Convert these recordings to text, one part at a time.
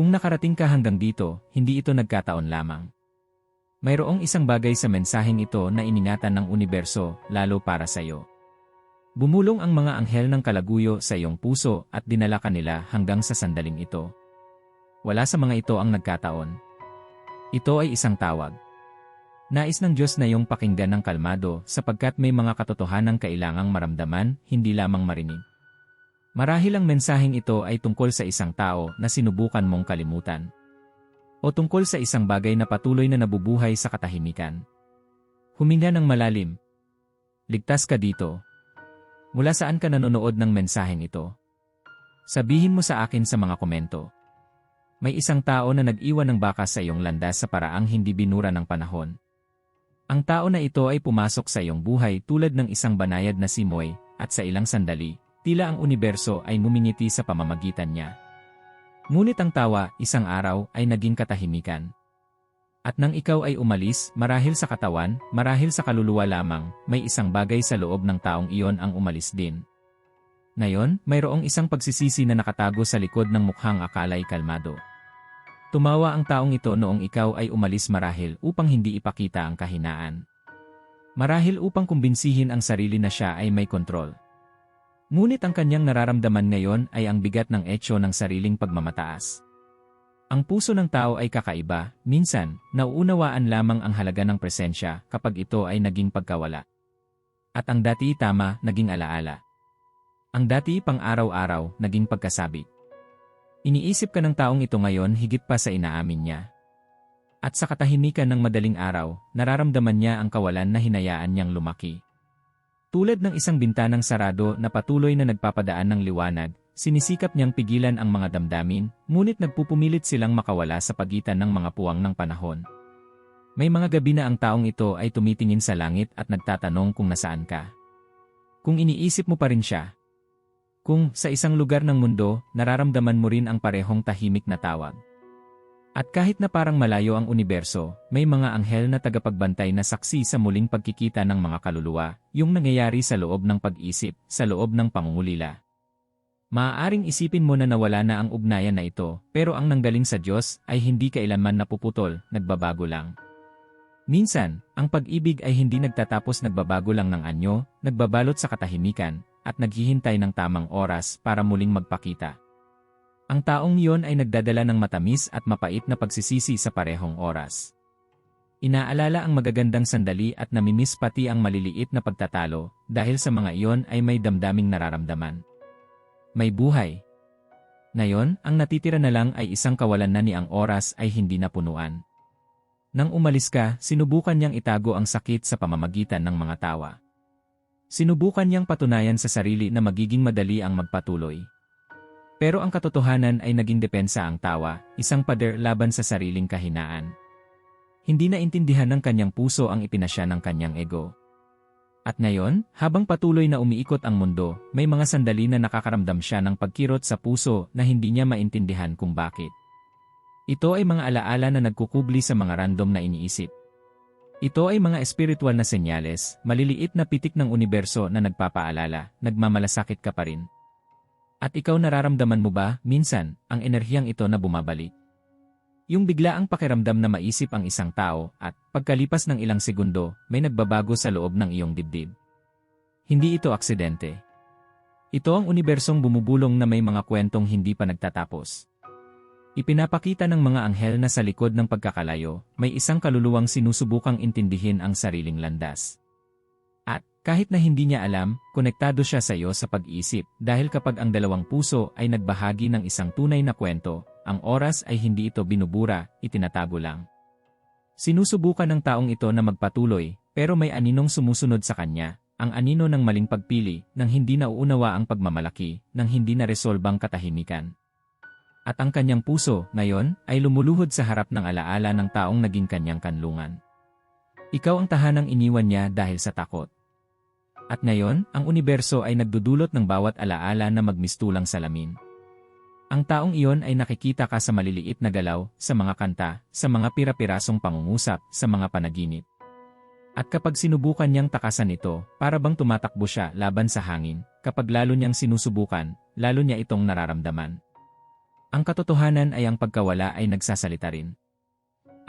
Kung nakarating ka hanggang dito, hindi ito nagkataon lamang. Mayroong isang bagay sa mensaheng ito na iningatan ng universo, lalo para sa iyo. Bumulong ang mga anghel ng kalaguyo sa iyong puso at dinala kanila hanggang sa sandaling ito. Wala sa mga ito ang nagkataon. Ito ay isang tawag. Nais ng Diyos na iyong pakinggan ng kalmado sapagkat may mga katotohanang kailangang maramdaman, hindi lamang marinig. Marahil ang mensaheng ito ay tungkol sa isang tao na sinubukan mong kalimutan. O tungkol sa isang bagay na patuloy na nabubuhay sa katahimikan. Huminga ng malalim. Ligtas ka dito. Mula saan ka nanonood ng mensaheng ito? Sabihin mo sa akin sa mga komento. May isang tao na nag-iwan ng baka sa iyong landas sa paraang hindi binura ng panahon. Ang tao na ito ay pumasok sa iyong buhay tulad ng isang banayad na simoy, at sa ilang sandali, tila ang universo ay mumingiti sa pamamagitan niya. Ngunit ang tawa, isang araw, ay naging katahimikan. At nang ikaw ay umalis, marahil sa katawan, marahil sa kaluluwa lamang, may isang bagay sa loob ng taong iyon ang umalis din. Ngayon, mayroong isang pagsisisi na nakatago sa likod ng mukhang akalay kalmado. Tumawa ang taong ito noong ikaw ay umalis marahil upang hindi ipakita ang kahinaan. Marahil upang kumbinsihin ang sarili na siya ay may kontrol. Ngunit ang kanyang nararamdaman ngayon ay ang bigat ng etyo ng sariling pagmamataas. Ang puso ng tao ay kakaiba, minsan, nauunawaan lamang ang halaga ng presensya kapag ito ay naging pagkawala. At ang dati tama, naging alaala. Ang dati pang araw-araw, naging pagkasabik. Iniisip ka ng taong ito ngayon higit pa sa inaamin niya. At sa katahimikan ng madaling araw, nararamdaman niya ang kawalan na hinayaan niyang lumaki. Tulad ng isang bintanang sarado na patuloy na nagpapadaan ng liwanag, sinisikap niyang pigilan ang mga damdamin, ngunit nagpupumilit silang makawala sa pagitan ng mga puwang ng panahon. May mga gabi na ang taong ito ay tumitingin sa langit at nagtatanong kung nasaan ka. Kung iniisip mo pa rin siya, kung sa isang lugar ng mundo, nararamdaman mo rin ang parehong tahimik na tawag. At kahit na parang malayo ang universo, may mga anghel na tagapagbantay na saksi sa muling pagkikita ng mga kaluluwa, yung nangyayari sa loob ng pag-isip, sa loob ng pangungulila. Maaaring isipin mo na nawala na ang ugnayan na ito, pero ang nanggaling sa Diyos ay hindi kailanman napuputol, nagbabago lang. Minsan, ang pag-ibig ay hindi nagtatapos nagbabago lang ng anyo, nagbabalot sa katahimikan, at naghihintay ng tamang oras para muling magpakita. Ang taong iyon ay nagdadala ng matamis at mapait na pagsisisi sa parehong oras. Inaalala ang magagandang sandali at namimiss pati ang maliliit na pagtatalo dahil sa mga iyon ay may damdaming nararamdaman. May buhay. Ngayon, ang natitira na lang ay isang kawalan na ni ang oras ay hindi napunuan. Nang umalis ka, sinubukan niyang itago ang sakit sa pamamagitan ng mga tawa. Sinubukan niyang patunayan sa sarili na magiging madali ang magpatuloy. Pero ang katotohanan ay naging depensa ang tawa, isang pader laban sa sariling kahinaan. Hindi na intindihan ng kanyang puso ang ipinasya ng kanyang ego. At ngayon, habang patuloy na umiikot ang mundo, may mga sandali na nakakaramdam siya ng pagkirot sa puso na hindi niya maintindihan kung bakit. Ito ay mga alaala na nagkukubli sa mga random na iniisip. Ito ay mga espiritual na senyales, maliliit na pitik ng universo na nagpapaalala, nagmamalasakit ka pa rin. At ikaw nararamdaman mo ba, minsan, ang enerhiyang ito na bumabalik? Yung bigla ang pakiramdam na maisip ang isang tao at, pagkalipas ng ilang segundo, may nagbabago sa loob ng iyong dibdib. Hindi ito aksidente. Ito ang unibersong bumubulong na may mga kwentong hindi pa nagtatapos. Ipinapakita ng mga anghel na sa likod ng pagkakalayo, may isang kaluluwang sinusubukang intindihin ang sariling landas. Kahit na hindi niya alam, konektado siya sa iyo sa pag-isip dahil kapag ang dalawang puso ay nagbahagi ng isang tunay na kwento, ang oras ay hindi ito binubura, itinatago lang. Sinusubukan ng taong ito na magpatuloy, pero may aninong sumusunod sa kanya, ang anino ng maling pagpili, nang hindi nauunawa ang pagmamalaki, nang hindi na resolbang katahimikan. At ang kanyang puso, ngayon, ay lumuluhod sa harap ng alaala ng taong naging kanyang kanlungan. Ikaw ang tahanang iniwan niya dahil sa takot. At ngayon, ang universo ay nagdudulot ng bawat alaala na magmistulang salamin. Ang taong iyon ay nakikita ka sa maliliit na galaw, sa mga kanta, sa mga pira-pirasong pangungusap, sa mga panaginip. At kapag sinubukan niyang takasan ito, para bang tumatakbo siya laban sa hangin, kapag lalo niyang sinusubukan, lalo niya itong nararamdaman. Ang katotohanan ay ang pagkawala ay nagsasalita rin.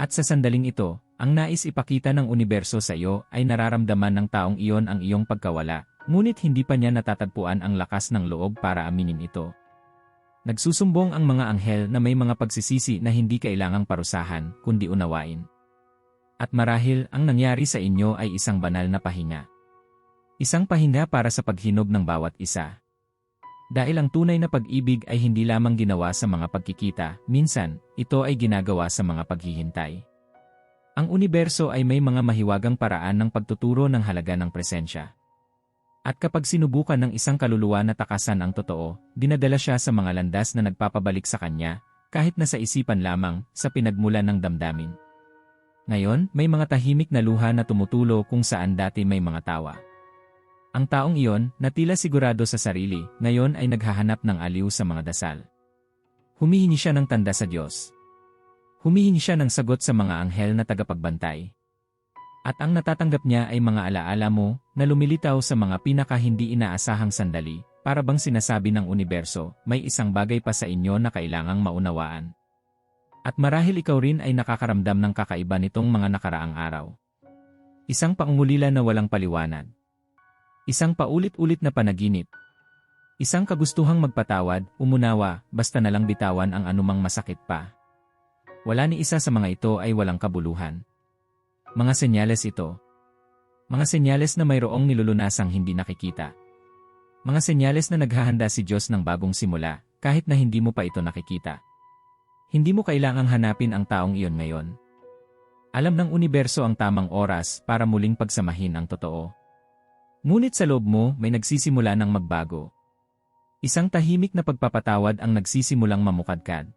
At sa sandaling ito, ang nais ipakita ng universo sa iyo ay nararamdaman ng taong iyon ang iyong pagkawala, ngunit hindi pa niya natatagpuan ang lakas ng loob para aminin ito. Nagsusumbong ang mga anghel na may mga pagsisisi na hindi kailangang parusahan, kundi unawain. At marahil ang nangyari sa inyo ay isang banal na pahinga. Isang pahinga para sa paghinog ng bawat isa. Dahil ang tunay na pag-ibig ay hindi lamang ginawa sa mga pagkikita, minsan, ito ay ginagawa sa mga paghihintay. Ang universo ay may mga mahiwagang paraan ng pagtuturo ng halaga ng presensya. At kapag sinubukan ng isang kaluluwa na takasan ang totoo, dinadala siya sa mga landas na nagpapabalik sa kanya, kahit na sa isipan lamang, sa pinagmulan ng damdamin. Ngayon, may mga tahimik na luha na tumutulo kung saan dati may mga tawa. Ang taong iyon, na tila sigurado sa sarili, ngayon ay naghahanap ng aliw sa mga dasal. Humihingi siya ng tanda sa Diyos. Humihingi siya ng sagot sa mga anghel na tagapagbantay. At ang natatanggap niya ay mga alaala mo na lumilitaw sa mga pinaka hindi inaasahang sandali, para bang sinasabi ng universo, may isang bagay pa sa inyo na kailangang maunawaan. At marahil ikaw rin ay nakakaramdam ng kakaiba nitong mga nakaraang araw. Isang pangungulila na walang paliwanag. Isang paulit-ulit na panaginip. Isang kagustuhang magpatawad, umunawa, basta na lang bitawan ang anumang masakit pa. Wala ni isa sa mga ito ay walang kabuluhan. Mga senyales ito. Mga senyales na mayroong nilulunasang hindi nakikita. Mga senyales na naghahanda si Diyos ng bagong simula, kahit na hindi mo pa ito nakikita. Hindi mo kailangang hanapin ang taong iyon ngayon. Alam ng universo ang tamang oras para muling pagsamahin ang totoo. Ngunit sa loob mo may nagsisimula ng magbago. Isang tahimik na pagpapatawad ang nagsisimulang mamukadkad.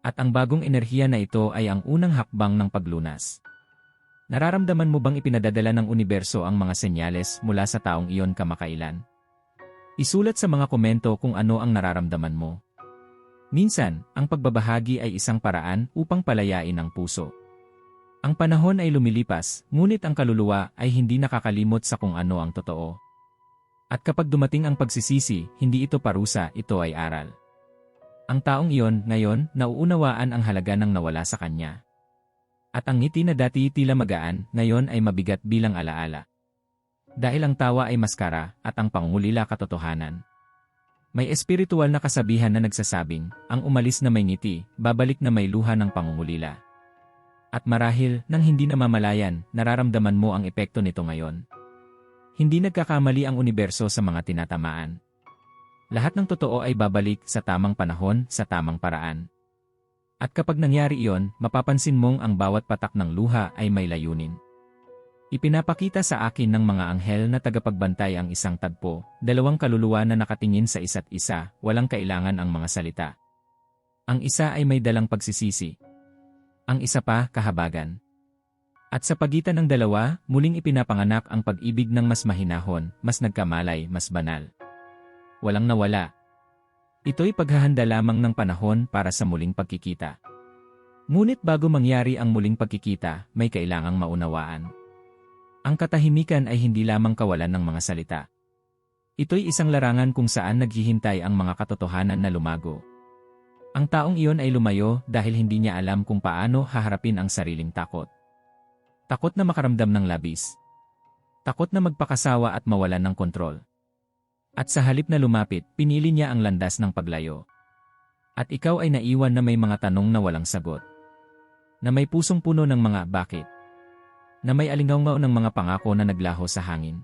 At ang bagong enerhiya na ito ay ang unang hakbang ng paglunas. Nararamdaman mo bang ipinadadala ng universo ang mga senyales mula sa taong iyon kamakailan? Isulat sa mga komento kung ano ang nararamdaman mo. Minsan, ang pagbabahagi ay isang paraan upang palayain ang puso. Ang panahon ay lumilipas, ngunit ang kaluluwa ay hindi nakakalimot sa kung ano ang totoo. At kapag dumating ang pagsisisi, hindi ito parusa, ito ay aral. Ang taong iyon, ngayon, nauunawaan ang halaga ng nawala sa kanya. At ang ngiti na dati tila magaan, ngayon ay mabigat bilang alaala. Dahil ang tawa ay maskara at ang pangungulila katotohanan. May espiritual na kasabihan na nagsasabing, ang umalis na may ngiti, babalik na may luha ng pangungulila. At marahil, nang hindi namamalayan, nararamdaman mo ang epekto nito ngayon. Hindi nagkakamali ang universo sa mga tinatamaan. Lahat ng totoo ay babalik sa tamang panahon, sa tamang paraan. At kapag nangyari iyon, mapapansin mong ang bawat patak ng luha ay may layunin. Ipinapakita sa akin ng mga anghel na tagapagbantay ang isang tagpo, dalawang kaluluwa na nakatingin sa isa't isa, walang kailangan ang mga salita. Ang isa ay may dalang pagsisisi. Ang isa pa, kahabagan. At sa pagitan ng dalawa, muling ipinapanganak ang pag-ibig ng mas mahinahon, mas nagkamalay, mas banal. Walang nawala, Ito'y paghahanda lamang ng panahon para sa muling pagkikita. Ngunit bago mangyari ang muling pagkikita, may kailangang maunawaan. Ang katahimikan ay hindi lamang kawalan ng mga salita. Ito'y isang larangan kung saan naghihintay ang mga katotohanan na lumago. Ang taong iyon ay lumayo dahil hindi niya alam kung paano haharapin ang sariling takot. Takot na makaramdam ng labis. Takot na magpakasawa at mawalan ng kontrol. At sa halip na lumapit, pinili niya ang landas ng paglayo. At ikaw ay naiwan na may mga tanong na walang sagot. Na may pusong puno ng mga bakit. Na may alingaw ng mga pangako na naglaho sa hangin.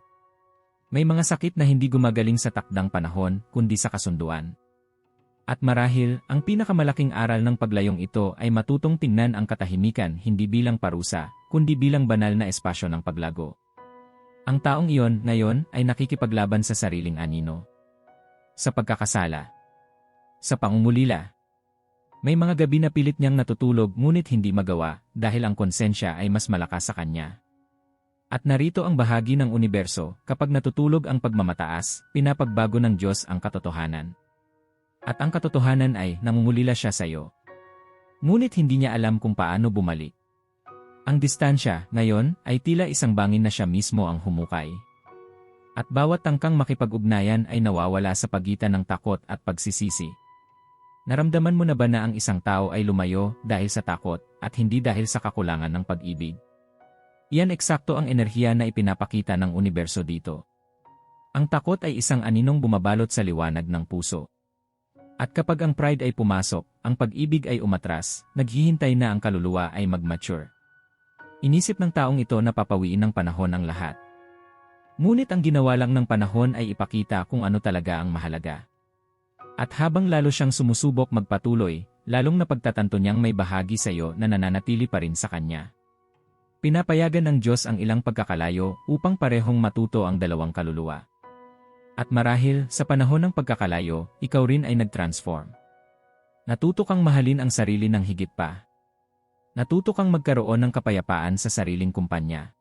May mga sakit na hindi gumagaling sa takdang panahon, kundi sa kasunduan. At marahil, ang pinakamalaking aral ng paglayong ito ay matutong tingnan ang katahimikan hindi bilang parusa, kundi bilang banal na espasyo ng paglago. Ang taong iyon, ngayon, ay nakikipaglaban sa sariling anino. Sa pagkakasala. Sa pangungulila. May mga gabi na pilit niyang natutulog ngunit hindi magawa dahil ang konsensya ay mas malakas sa kanya. At narito ang bahagi ng universo, kapag natutulog ang pagmamataas, pinapagbago ng Diyos ang katotohanan. At ang katotohanan ay nangungulila siya sa iyo. Ngunit hindi niya alam kung paano bumalik. Ang distansya, ngayon, ay tila isang bangin na siya mismo ang humukay. At bawat tangkang makipag-ugnayan ay nawawala sa pagitan ng takot at pagsisisi. Naramdaman mo na ba na ang isang tao ay lumayo dahil sa takot at hindi dahil sa kakulangan ng pag-ibig? Iyan eksakto ang enerhiya na ipinapakita ng universo dito. Ang takot ay isang aninong bumabalot sa liwanag ng puso. At kapag ang pride ay pumasok, ang pag-ibig ay umatras, naghihintay na ang kaluluwa ay mag-mature. Inisip ng taong ito na papawiin ng panahon ang lahat. Ngunit ang ginawa lang ng panahon ay ipakita kung ano talaga ang mahalaga. At habang lalo siyang sumusubok magpatuloy, lalong napagtatanto niyang may bahagi sa iyo na nananatili pa rin sa kanya. Pinapayagan ng Diyos ang ilang pagkakalayo upang parehong matuto ang dalawang kaluluwa. At marahil, sa panahon ng pagkakalayo, ikaw rin ay nag-transform. Natuto kang mahalin ang sarili ng higit pa. Natuto kang magkaroon ng kapayapaan sa sariling kumpanya.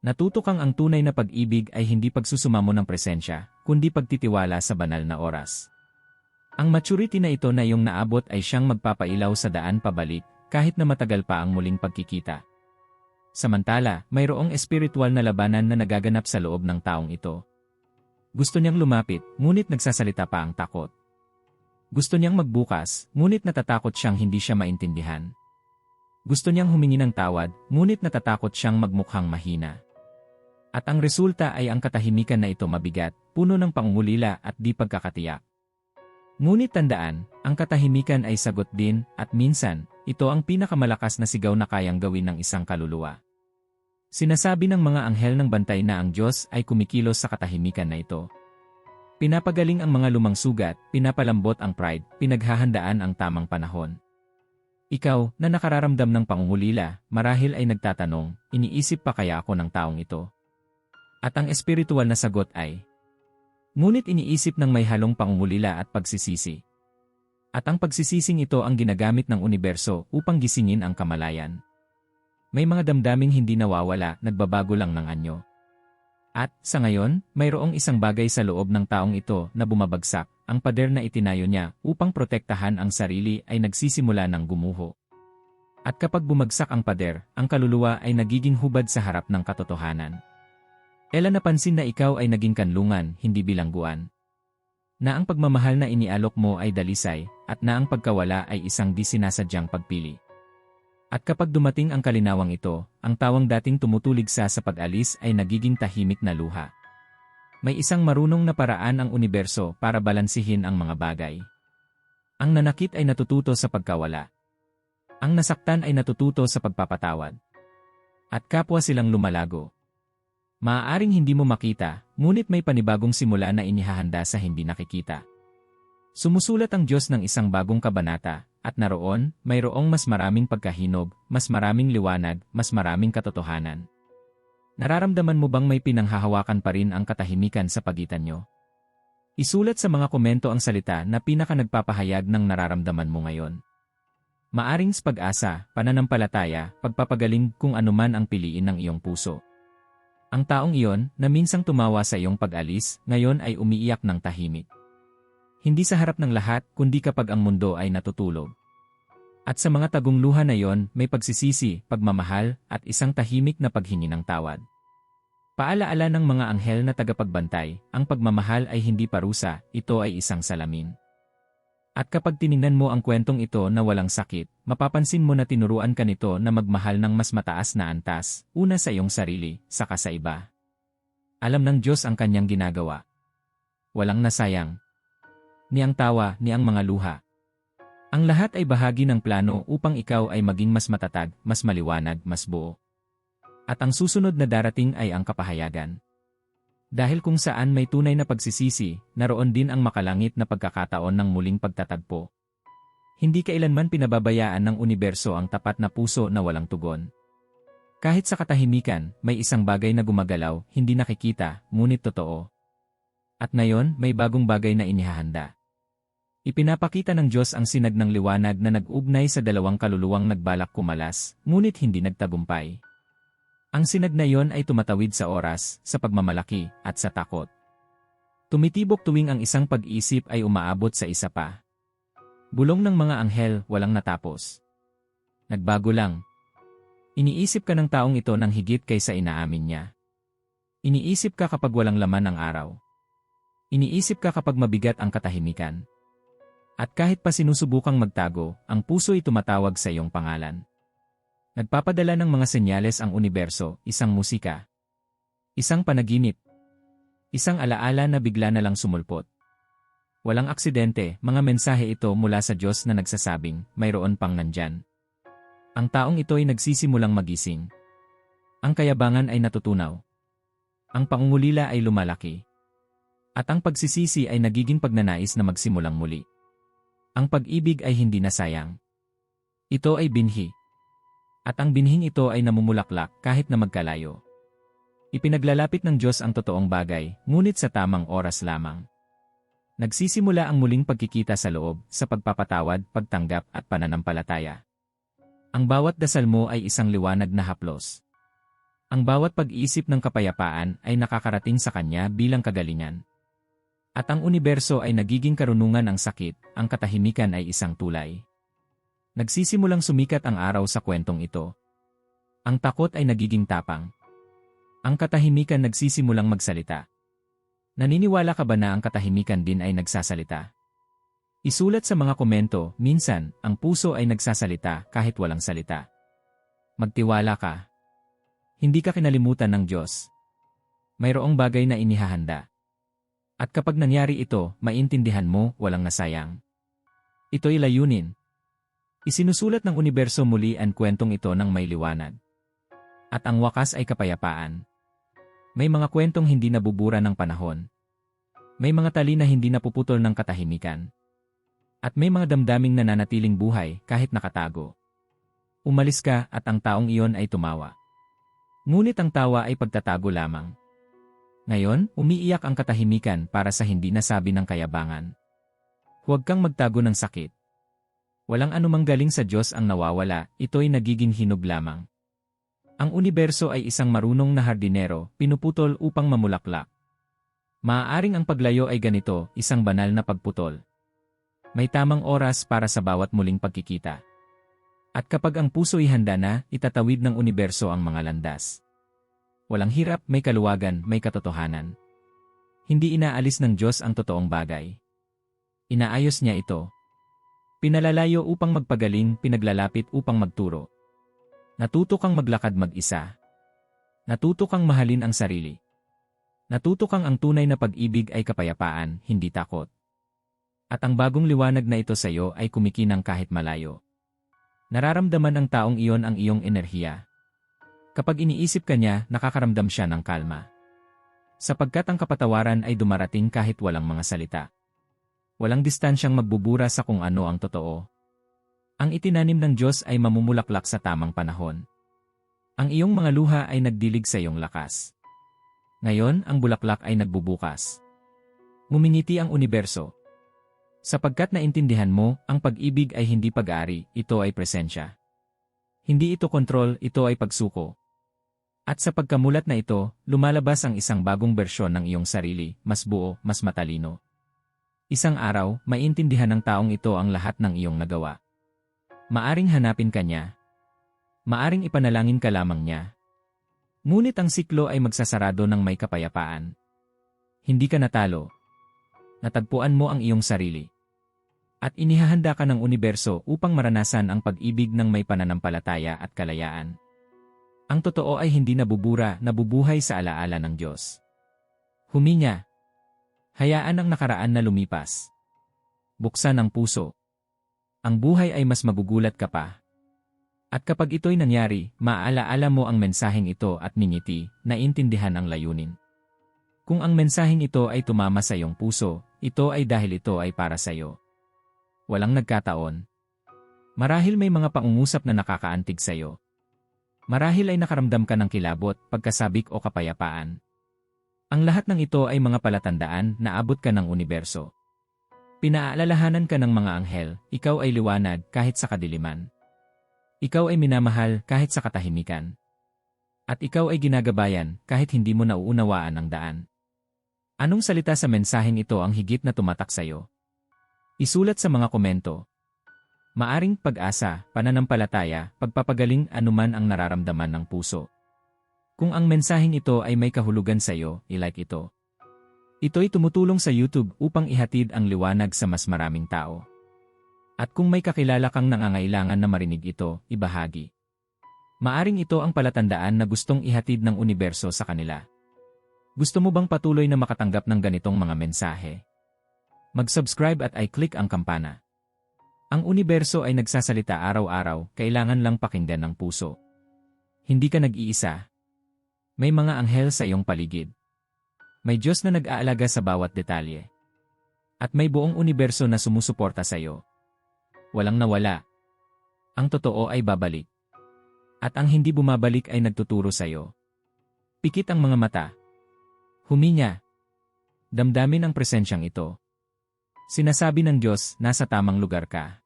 Natuto kang ang tunay na pag-ibig ay hindi pagsusumamo ng presensya, kundi pagtitiwala sa banal na oras. Ang maturity na ito na iyong naabot ay siyang magpapailaw sa daan pabalik kahit na matagal pa ang muling pagkikita. Samantala, mayroong espiritual na labanan na nagaganap sa loob ng taong ito. Gusto niyang lumapit, ngunit nagsasalita pa ang takot. Gusto niyang magbukas, ngunit natatakot siyang hindi siya maintindihan. Gusto niyang humingi ng tawad, ngunit natatakot siyang magmukhang mahina. At ang resulta ay ang katahimikan na ito mabigat, puno ng pangungulila at di pagkakatiyak. Ngunit tandaan, ang katahimikan ay sagot din, at minsan, ito ang pinakamalakas na sigaw na kayang gawin ng isang kaluluwa. Sinasabi ng mga anghel ng bantay na ang Diyos ay kumikilos sa katahimikan na ito. Pinapagaling ang mga lumang sugat, pinapalambot ang pride, pinaghahandaan ang tamang panahon. Ikaw, na nakararamdam ng pangungulila, marahil ay nagtatanong, iniisip pa kaya ako ng taong ito? At ang espiritual na sagot ay, Ngunit iniisip ng may halong pangungulila at pagsisisi. At ang pagsisising ito ang ginagamit ng universo upang gisingin ang kamalayan. May mga damdaming hindi nawawala, nagbabago lang ng anyo. At, sa ngayon, mayroong isang bagay sa loob ng taong ito na bumabagsak, ang pader na itinayo niya upang protektahan ang sarili ay nagsisimula ng gumuho. At kapag bumagsak ang pader, ang kaluluwa ay nagiging hubad sa harap ng katotohanan. Ela napansin na ikaw ay naging kanlungan, hindi bilangguan. Na ang pagmamahal na inialok mo ay dalisay, at na ang pagkawala ay isang di sinasadyang pagpili. At kapag dumating ang kalinawang ito, ang tawang dating tumutulig sa sa pag-alis ay nagiging tahimik na luha. May isang marunong na paraan ang universo para balansihin ang mga bagay. Ang nanakit ay natututo sa pagkawala. Ang nasaktan ay natututo sa pagpapatawad. At kapwa silang lumalago. Maaaring hindi mo makita, ngunit may panibagong simula na inihahanda sa hindi nakikita. Sumusulat ang Diyos ng isang bagong kabanata, at naroon, mayroong mas maraming pagkahinog, mas maraming liwanag, mas maraming katotohanan. Nararamdaman mo bang may pinanghahawakan pa rin ang katahimikan sa pagitan nyo? Isulat sa mga komento ang salita na pinaka nagpapahayag ng nararamdaman mo ngayon. Maaring sa pag-asa, pananampalataya, pagpapagaling kung anuman ang piliin ng iyong puso. Ang taong iyon, na minsang tumawa sa iyong pag-alis, ngayon ay umiiyak ng tahimik. Hindi sa harap ng lahat, kundi kapag ang mundo ay natutulog. At sa mga tagungluhan na iyon, may pagsisisi, pagmamahal, at isang tahimik na paghingi ng tawad. Paalaala ng mga anghel na tagapagbantay, ang pagmamahal ay hindi parusa, ito ay isang salamin. At kapag tiningnan mo ang kwentong ito na walang sakit, mapapansin mo na tinuruan ka nito na magmahal ng mas mataas na antas, una sa iyong sarili, saka sa iba. Alam ng Diyos ang kanyang ginagawa. Walang nasayang. Ni ang tawa, ni ang mga luha. Ang lahat ay bahagi ng plano upang ikaw ay maging mas matatag, mas maliwanag, mas buo. At ang susunod na darating ay ang kapahayagan. Dahil kung saan may tunay na pagsisisi, naroon din ang makalangit na pagkakataon ng muling pagtatagpo. Hindi kailanman pinababayaan ng universo ang tapat na puso na walang tugon. Kahit sa katahimikan, may isang bagay na gumagalaw, hindi nakikita, ngunit totoo. At ngayon, may bagong bagay na inihahanda. Ipinapakita ng Diyos ang sinag ng liwanag na nag-ugnay sa dalawang kaluluwang nagbalak kumalas, ngunit hindi nagtagumpay. Ang sinag na iyon ay tumatawid sa oras, sa pagmamalaki, at sa takot. Tumitibok tuwing ang isang pag-isip ay umaabot sa isa pa. Bulong ng mga anghel, walang natapos. Nagbago lang. Iniisip ka ng taong ito ng higit kaysa inaamin niya. Iniisip ka kapag walang laman ang araw. Iniisip ka kapag mabigat ang katahimikan. At kahit pa sinusubukang magtago, ang puso ay tumatawag sa iyong pangalan. Nagpapadala ng mga senyales ang universo, isang musika, isang panaginip, isang alaala na bigla na lang sumulpot. Walang aksidente, mga mensahe ito mula sa Diyos na nagsasabing, mayroon pang nandyan. Ang taong ito ay nagsisimulang magising. Ang kayabangan ay natutunaw. Ang pangungulila ay lumalaki. At ang pagsisisi ay nagiging pagnanais na magsimulang muli. Ang pag-ibig ay hindi nasayang. Ito ay binhi. At ang binhing ito ay namumulaklak kahit na magkalayo. Ipinaglalapit ng Diyos ang totoong bagay, ngunit sa tamang oras lamang. Nagsisimula ang muling pagkikita sa loob, sa pagpapatawad, pagtanggap at pananampalataya. Ang bawat dasal mo ay isang liwanag na haplos. Ang bawat pag-iisip ng kapayapaan ay nakakarating sa Kanya bilang kagalingan. At ang universo ay nagiging karunungan ng sakit, ang katahimikan ay isang tulay. Nagsisimulang sumikat ang araw sa kwentong ito. Ang takot ay nagiging tapang. Ang katahimikan nagsisimulang magsalita. Naniniwala ka ba na ang katahimikan din ay nagsasalita? Isulat sa mga komento, minsan, ang puso ay nagsasalita kahit walang salita. Magtiwala ka. Hindi ka kinalimutan ng Diyos. Mayroong bagay na inihahanda. At kapag nangyari ito, maintindihan mo, walang nasayang. Ito'y layunin. Isinusulat ng universo muli ang kwentong ito ng may liwanag. At ang wakas ay kapayapaan. May mga kwentong hindi nabubura ng panahon. May mga tali na hindi napuputol ng katahimikan. At may mga damdaming nananatiling buhay kahit nakatago. Umalis ka at ang taong iyon ay tumawa. Ngunit ang tawa ay pagtatago lamang. Ngayon, umiiyak ang katahimikan para sa hindi nasabi ng kayabangan. Huwag kang magtago ng sakit. Walang anumang galing sa Diyos ang nawawala, ito'y nagiging hinog lamang. Ang universo ay isang marunong na hardinero, pinuputol upang mamulaklak. Maaaring ang paglayo ay ganito, isang banal na pagputol. May tamang oras para sa bawat muling pagkikita. At kapag ang puso ay handa na, itatawid ng universo ang mga landas. Walang hirap, may kaluwagan, may katotohanan. Hindi inaalis ng Diyos ang totoong bagay. Inaayos niya ito. Pinalalayo upang magpagaling, pinaglalapit upang magturo. Natuto kang maglakad mag-isa. Natuto kang mahalin ang sarili. Natuto kang ang tunay na pag-ibig ay kapayapaan, hindi takot. At ang bagong liwanag na ito sa iyo ay kumikinang kahit malayo. Nararamdaman ng taong iyon ang iyong enerhiya, Kapag iniisip ka niya, nakakaramdam siya ng kalma. Sapagkat ang kapatawaran ay dumarating kahit walang mga salita. Walang distansyang magbubura sa kung ano ang totoo. Ang itinanim ng Diyos ay mamumulaklak sa tamang panahon. Ang iyong mga luha ay nagdilig sa iyong lakas. Ngayon, ang bulaklak ay nagbubukas. Ngumingiti ang universo. Sapagkat naintindihan mo, ang pag-ibig ay hindi pag-ari, ito ay presensya. Hindi ito kontrol, ito ay pagsuko. At sa pagkamulat na ito, lumalabas ang isang bagong bersyon ng iyong sarili, mas buo, mas matalino. Isang araw, maintindihan ng taong ito ang lahat ng iyong nagawa. Maaring hanapin ka niya. Maaring ipanalangin ka lamang niya. Ngunit ang siklo ay magsasarado ng may kapayapaan. Hindi ka natalo. Natagpuan mo ang iyong sarili. At inihahanda ka ng universo upang maranasan ang pag-ibig ng may pananampalataya at kalayaan. Ang totoo ay hindi nabubura, nabubuhay sa alaala ng Diyos. Huminga. Hayaan ang nakaraan na lumipas. Buksan ang puso. Ang buhay ay mas magugulat ka pa. At kapag ito'y nangyari, maaalaala mo ang mensaheng ito at ningiti, naintindihan ang layunin. Kung ang mensaheng ito ay tumama sa iyong puso, ito ay dahil ito ay para sa iyo. Walang nagkataon. Marahil may mga pangungusap na nakakaantig sa iyo. Marahil ay nakaramdam ka ng kilabot, pagkasabik o kapayapaan. Ang lahat ng ito ay mga palatandaan na abot ka ng universo. Pinaalalahanan ka ng mga anghel, ikaw ay liwanag kahit sa kadiliman. Ikaw ay minamahal kahit sa katahimikan. At ikaw ay ginagabayan kahit hindi mo nauunawaan ang daan. Anong salita sa mensaheng ito ang higit na tumatak sa iyo? Isulat sa mga komento, Maaring pag-asa, pananampalataya, pagpapagaling anuman ang nararamdaman ng puso. Kung ang mensaheng ito ay may kahulugan sa iyo, ilike ito. Ito'y tumutulong sa YouTube upang ihatid ang liwanag sa mas maraming tao. At kung may kakilala kang nangangailangan na marinig ito, ibahagi. Maaring ito ang palatandaan na gustong ihatid ng universo sa kanila. Gusto mo bang patuloy na makatanggap ng ganitong mga mensahe? Mag-subscribe at i-click ang kampana. Ang universo ay nagsasalita araw-araw, kailangan lang pakinggan ng puso. Hindi ka nag-iisa. May mga anghel sa iyong paligid. May Diyos na nag-aalaga sa bawat detalye. At may buong universo na sumusuporta sa iyo. Walang nawala. Ang totoo ay babalik. At ang hindi bumabalik ay nagtuturo sa iyo. Pikit ang mga mata. Huminya. Damdamin ang presensyang ito. Sinasabi ng Diyos, nasa tamang lugar ka.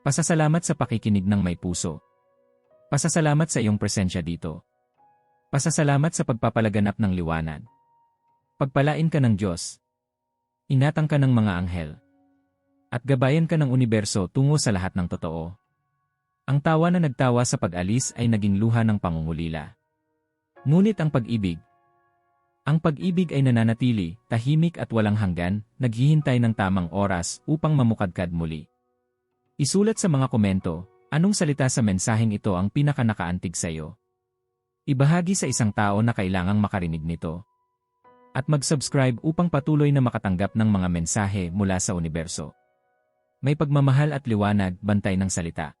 Pasasalamat sa pakikinig ng may puso. Pasasalamat sa iyong presensya dito. Pasasalamat sa pagpapalaganap ng liwanag. Pagpalain ka ng Diyos. Inatang ka ng mga anghel. At gabayan ka ng universo tungo sa lahat ng totoo. Ang tawa na nagtawa sa pag-alis ay naging luha ng pangungulila. Ngunit ang pag-ibig, ang pag-ibig ay nananatili, tahimik at walang hanggan, naghihintay ng tamang oras upang mamukadkad muli. Isulat sa mga komento, anong salita sa mensaheng ito ang pinakanakaantig sa iyo? Ibahagi sa isang tao na kailangang makarinig nito. At mag-subscribe upang patuloy na makatanggap ng mga mensahe mula sa universo. May pagmamahal at liwanag, bantay ng salita.